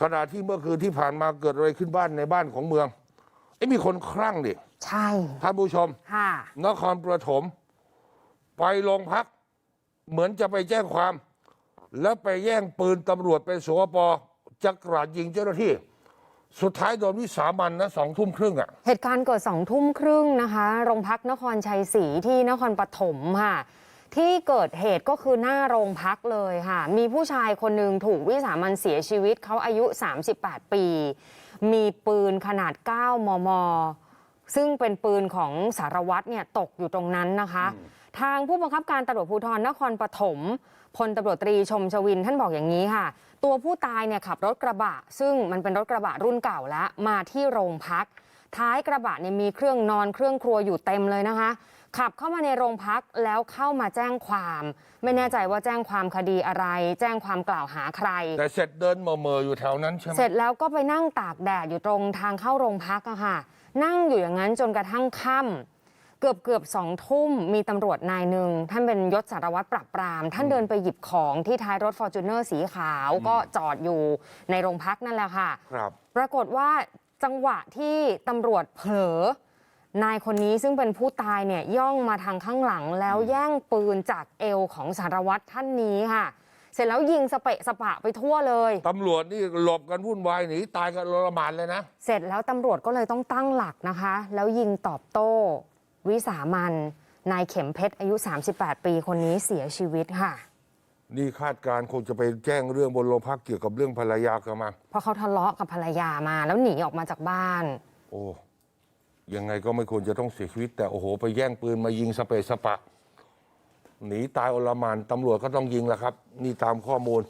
ขณะที่เมื่อคืนที่ผ่านมาเกิดอะไรขึ้นบ้านในบ้านของเมืองไอ้ยมีคนคลั่งดิใช่ท่านผู้ชมค่ะนครปฐมไปโรงพัก เหมือนจะไปแจ้งความ แล้วไปแย่งปืนตำรวจเป็นสวปจะกราดยิงเจ้าหน้าที่ สุดท้ายโดนวิสามันนะสองทุ่มครึ่งอะเหตุการณ์เกิดสองทุ่มครึ่งนะคะ โรงพักนครชัยศรีที่นครปฐมค่ะ ที่เกิดเหตุก็คือหน้าโรงพักเลยค่ะ มีผู้ชายคนหนึ่งถูกวิสามันเสียชีวิตเขาอายุ 38 ปี มีปืนขนาด 9 มม ซึ่งเป็นปืนของสารวัตรเนี่ยตกอยู่ตรงนั้นนะคะ ทางผู้บังคับการตำรวจภูธรนครปฐมพลตำรวจตรีชมชวินท่านบอกอย่างนี้ค่ะ ตัวผู้ตายเนี่ยขับรถกระบะ ซึ่งมันเป็นรถกระบะรุ่นเก่าแล้วมาที่โรงพัก ท้ายกระบะเนี่ยมีเครื่องนอนเครื่องครัวอยู่เต็มเลยนะคะ ขับเข้ามาในโรงพักแล้วเข้ามาแจ้งความ ไม่แน่ใจว่าแจ้งความคดีอะไร แจ้งความกล่าวหาใคร แต่เสร็จเดินเมอๆอยู่แถวนั้นใช่ไหมเสร็จแล้วก็ไปนั่งตากแดดอยู่ตรงทางเข้าโรงพักอะค่ะ นั่งอยู่อย่างนั้นจนกระทั่งค่ำเกือบเกือบสองทุ่มมีตำรวจนายหนึ่ง ท่านเป็นยศสารวัตรปราบปราม ท่านเดินไปหยิบของที่ท้ายรถฟอร์จูเนอร์สีขาวก็จอดอยู่ในโรงพักนั่นแหละค่ะ ครับ ปรากฏว่า จังหวะที่ตำรวจเผลอนายคนนี้ซึ่งเป็นผู้ตายเนี่ยย่องมาทางข้างหลังแล้วแย่งปืนจากเอวของสารวัตรท่านนี้ค่ะ เสร็จแล้วยิงสเปะสปะไปทั่วเลย ตำรวจนี่หลบกันวุ่นวายหนีตายกันโลละหมานเลยนะ เสร็จแล้วตำรวจก็เลยต้องตั้งหลักนะคะ แล้วยิงตอบโต้ วิสามันนายเข็มเพชรอายุ 38 ปีคนนี้เสียชีวิตค่ะ นี่คาดการณ์คงจะไปแจ้งเรื่องบนโรงพักเกี่ยวกับเรื่องภรรยากันมา เพราะเขาทะเลาะกับภรรยามาแล้วหนีออกมาจากบ้าน โอ้ยังไงก็ไม่ควรจะต้องเสียชีวิต แต่โอ้โห ไปแย่งปืนมายิงสเปะสปะ หนีตายโอลหมานตำรวจก็ต้องยิงแหละครับ นี่ตามข้อมูล